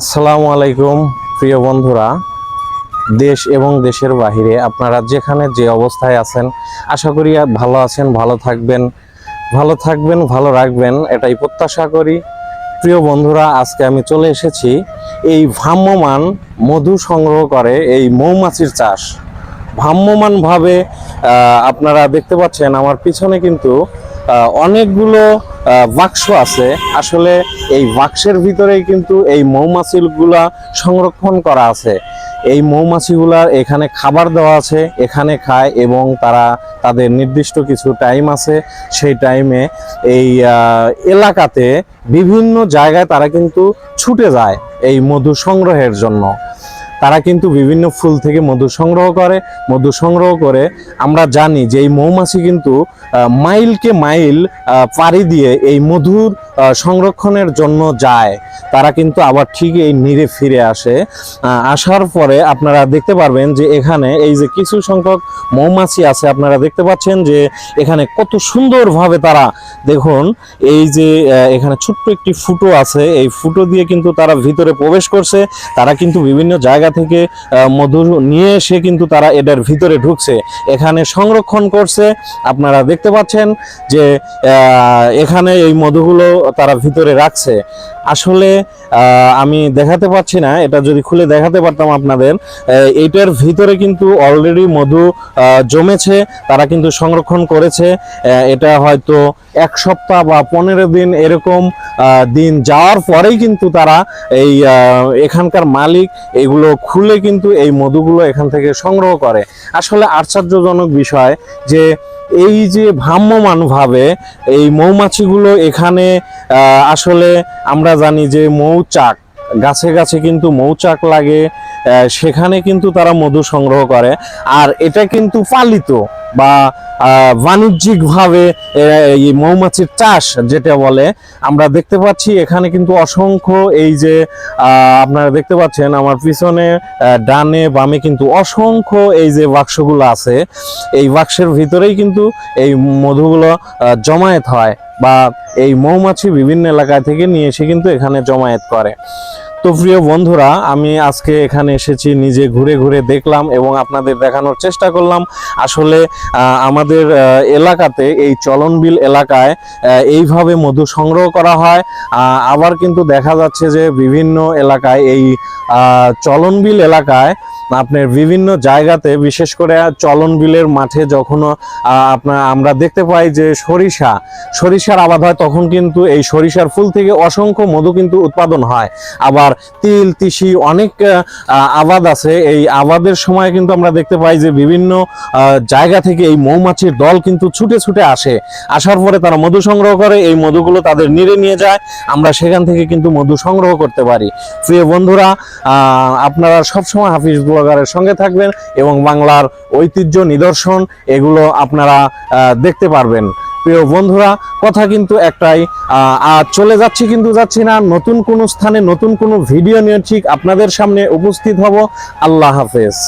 আসসালামু আলাইকুম, প্রিয় বন্ধুরা। দেশ এবং দেশের বাহিরে আপনারা যেখানে যে অবস্থায় আছেন, আশা করি ভালো আছেন, ভালো থাকবেন ভালো থাকবেন, ভালো রাখবেন, এটাই প্রত্যাশা করি। প্রিয় বন্ধুরা, আজকে আমি চলে এসেছি এই ভ্রাম্যমান মধু সংগ্রহ করে এই মৌমাছির চাষ। ভ্রাম্যমানভাবে আপনারা দেখতে পাচ্ছেন আমার পিছনে কিন্তু অনেকগুলো বাক্স আছে। আসলে এই বাক্সের ভিতরেই কিন্তু এই মৌমাছিগুলা সংরক্ষণ করা আছে। এই মৌমাছিগুলার এখানে খাবার দেওয়া আছে, এখানে খায় এবং তারা তাদের নির্দিষ্ট কিছু টাইম আছে। সেই টাইমে এই এলাকাতে বিভিন্ন জায়গায় তারা কিন্তু ছুটে যায় এই মধু সংগ্রহের জন্য। তারা কিন্তু বিভিন্ন ফুল থেকে মধু সংগ্রহ করে, মধু সংগ্রহ করে। আমরা জানি যে এই মৌমাছি কিন্তু মাইলকে মাইল পাড়ি দিয়ে এই মধুর সংরক্ষণের জন্য যায়, তারা কিন্তু আবার ঠিক এই নিরে ফিরে আসে। আসার পরে আপনারা দেখতে পারবেন যে এখানে এই যে কিছু সংখ্যক মৌমাছি আছে, আপনারা দেখতে পাচ্ছেন যে এখানে কত সুন্দরভাবে তারা, দেখুন, এই যে এখানে ছোট্ট একটি ফুটো আছে, এই ফুটো দিয়ে কিন্তু তারা ভিতরে প্রবেশ করছে। তারা কিন্তু বিভিন্ন জায়গা থেকে মধু নিয়ে এসে কিন্তু তারা এটার ভিতরে ঢুকছে। এখানে সংরক্ষণ করছে। আপনারা দেখতে পাচ্ছেন যে এখানে এই মধুগুলো তারা ভিতরে রাখছে। আসলে আমি দেখাতে পাচ্ছি না, এটা যদি খুলে দেখাতে পারতাম আপনাদের এইটার ভিতরে কিন্তু অলরেডি মধু জমেছে, তারা কিন্তু সংরক্ষণ করেছে এটা হয়তো এক সপ্তাহ বা পনেরো দিন এরকম দিন যাওয়ার পরেই কিন্তু তারা এই এখানকার মালিক এগুলো খুলে কিন্তু এই মধুগুলো এখান থেকে সংগ্রহ করে। আসলে আশ্চর্যজনক বিষয় যে এই যে ভ্রাম্যমানভাবে এই মৌমাছিগুলো এখানে আসলে আমরা জানি যে মৌচাক, গাছে গাছে কিন্তু মৌচাক লাগে সেখানে কিন্তু তারা মধু সংগ্রহ করে। আর এটা কিন্তু পালিত বা বাণিজ্যিকভাবে এই মৌমাছির চাষ যেটা বলে, আমরা দেখতে পাচ্ছি এখানে কিন্তু অসংখ্য এই যে আপনারা দেখতে পাচ্ছেন আমার পিছনে ডানে বামে কিন্তু অসংখ্য এই যে বাক্সগুলো আছে। এই বাক্সের ভিতরেই কিন্তু এই মধুগুলো জমায়েত হয়। বা এই মৌমাছি বিভিন্ন এলাকা থেকে নিয়ে এসে কিন্তু এখানে জমায়েত করে। তো প্রিয় বন্ধুরা, আমি আজকে এখানে এসেছি, নিজে ঘুরে ঘুরে দেখলাম এবং আপনাদের দেখানোর চেষ্টা করলাম। আসলে আমাদের এলাকাতে এই চলনবিল এলাকায় এইভাবে মধু সংগ্রহ করা হয়। আবার কিন্তু দেখা যাচ্ছে যে বিভিন্ন এলাকায় এই চলনবিল এলাকায় আপনার বিভিন্ন জায়গাতে, বিশেষ করে চলন বিলের মাঠে যখন আপনার আমরা দেখতে পাই যে সরিষা, সরিষার আবাদ হয় তখন কিন্তু এই সরিষার ফুল থেকে অসংখ্য মধু কিন্তু উৎপাদন হয়। আবার তিল, তিসি অনেক আবাদ আছে। এই আবাদের সময় কিন্তু আমরা দেখতে পাই যে বিভিন্ন জায়গা থেকে এই মৌমাছির দল কিন্তু ছুটে ছুটে আসে। আসার পরে তারা মধু সংগ্রহ করে, এই মধুগুলো তাদের নিড়ে নিয়ে যায়। আমরা সেখান থেকে কিন্তু মধু সংগ্রহ করতে পারি। প্রিয় বন্ধুরা আপনারা সবসময় হাফিজ ব্লগারের সঙ্গে থাকবেন এবং বাংলার ঐতিহ্য নিদর্শন এগুলো আপনারা দেখতে পারবেন। প্রিয় বন্ধুরা, কথা কিন্তু একটাই আর চলে যাচ্ছি কিন্তু যাচ্ছি না, নতুন কোনো স্থানে নতুন কোনো ভিডিও নিয়ে ঠিক আপনাদের সামনে উপস্থিত হব। আল্লাহ হাফেজ।